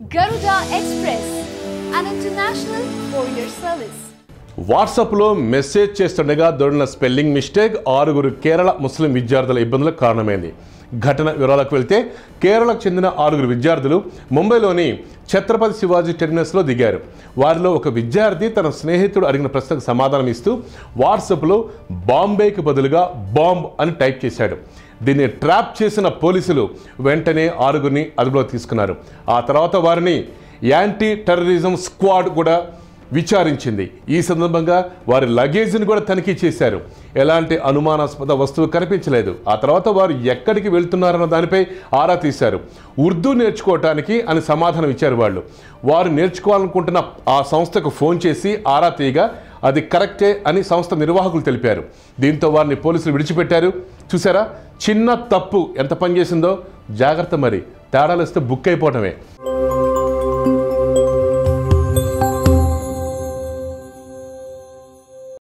Garuda express an international courier service వాట్సాప్లో message చేస్తుండగా దొరిన స్పెల్లింగ్ మిస్టేక్ ఆరుగురు కేరళ ముస్లిం విద్యార్థుల ఇబ్బందులకు కారణమైంది. ఘటన వివరాలకు వెళ్తే కేరళకు చెందిన ఆరుగురు విద్యార్థులు ముంబైలోని ఛత్రపతి శివాజీ టెర్మినస్లో దిగారు. వారిలో ఒక విద్యార్థి తన స్నేహితుడు అడిగిన ప్రశ్నకు సమాధానం ఇస్తూ వాట్సాప్లో బాంబేకి బదులుగా బాంబ్ అని టైప్ చేశాడు. దీన్ని ట్రాప్ చేసిన పోలీసులు వెంటనే ఆరుగురిని అదుపులో తీసుకున్నారు. ఆ తర్వాత వారిని యాంటీ టెర్రరిజం స్క్వాడ్ కూడా విచారించింది. ఈ సందర్భంగా వారి లగేజ్ని కూడా తనిఖీ చేశారు. ఎలాంటి అనుమానాస్పద వస్తువు కనిపించలేదు. ఆ తర్వాత వారు ఎక్కడికి వెళ్తున్నారన్న దానిపై ఆరా తీశారు. ఉర్దూ నేర్చుకోవటానికి అని సమాధానం ఇచ్చారు వాళ్ళు. వారు నేర్చుకోవాలనుకుంటున్న ఆ సంస్థకు ఫోన్ చేసి ఆరా తీయగా అది కరెక్టే అని సంస్థ నిర్వాహకులు తెలిపారు. దీంతో వారిని పోలీసులు విడిచిపెట్టారు. చూసారా? చిన్న తప్పు ఎంత పనిచేసిందో? జాగ్రత్త మరి. తేడాలు వస్తే బుక్ అయిపోవటమే.